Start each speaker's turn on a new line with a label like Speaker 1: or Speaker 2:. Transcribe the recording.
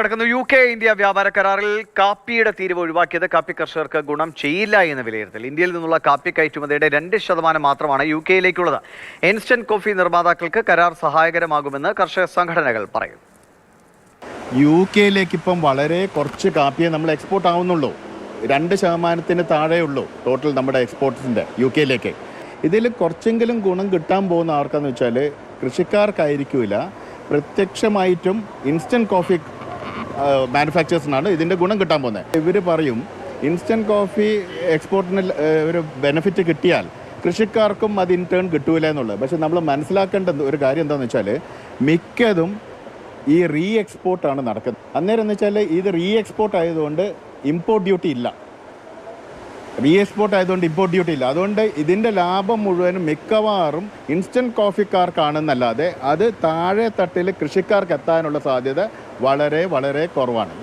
Speaker 1: നടക്കുന്നു U K India വ്യാപാര കരാറിൽ കാപ്പിയുടെ തീരുവ ഒഴിവാക്കിയത് കാപ്പി കർഷകർക്ക് ഗുണം ചെയ്യില്ല എന്ന വിലയിരുത്തൽ. ഇന്ത്യയിൽ നിന്നുള്ള കാപ്പി കയറ്റുമതിയുടെ രണ്ട് ശതമാനം മാത്രമാണ് യു കെയിലേക്കുള്ളത്. ഇൻസ്റ്റന്റ് കോഫി നിർമ്മാതാക്കൾക്ക് കരാർ സഹായകരമാകുമെന്ന് കർഷക സംഘടനകൾ പറയുന്നു.
Speaker 2: യു കെയിലേക്ക് ഇപ്പം വളരെ കുറച്ച് കാപ്പിയെ നമ്മൾ എക്സ്പോർട്ട് ആവുന്നുള്ളൂ. രണ്ട് ശതമാനത്തിന് താഴെയുള്ളൂ ടോട്ടൽ നമ്മുടെ എക്സ്പോർട്ട്സിന്റെ യു കെയിലേക്ക്. ഇതിൽ കുറച്ചെങ്കിലും ഗുണം കിട്ടാൻ പോകുന്ന ആർക്കാന്ന് വെച്ചാൽ കൃഷിക്കാർക്കായിരിക്കില്ല പ്രത്യക്ഷമായിട്ടും ഇൻസ്റ്റന്റ് കോഫി മാനുഫാക്ചേഴ്സിനാണ് ഇതിന്റെ ഗുണം കിട്ടാൻ പോകുന്നത്. ഇവർ പറയും ഇൻസ്റ്റന്റ് കോഫി എക്സ്പോർട്ടിന് ഒരു ബെനിഫിറ്റ് കിട്ടിയാൽ കൃഷിക്കാർക്കും അത് ഇൻ ടേൺ കിട്ടൂല എന്നുള്ളത്. പക്ഷെ നമ്മൾ മനസ്സിലാക്കേണ്ട ഒരു കാര്യം എന്താണെന്ന് വെച്ചാൽ മിക്കതും ഈ റീ എക്സ്പോർട്ടാണ് നടക്കുന്നത്. അന്നേരം എന്ന് വെച്ചാൽ ഇത് റീ എക്സ്പോർട്ട് ആയതുകൊണ്ട് ഇമ്പോർട്ട് ഡ്യൂട്ടി ഇല്ല. റീ എക്സ്പോർട്ട് ആയതുകൊണ്ട് ഇമ്പോർട്ട് ഡ്യൂട്ടി ഇല്ല. അതുകൊണ്ട് ഇതിന്റെ ലാഭം മുഴുവനും മിക്കവാറും ഇൻസ്റ്റന്റ് കോഫിക്കാർക്കാണെന്നല്ലാതെ അത് താഴെ തട്ടിൽ കൃഷിക്കാർക്ക് എത്താനുള്ള സാധ്യത വളരെ വളരെ കുറവാണ്.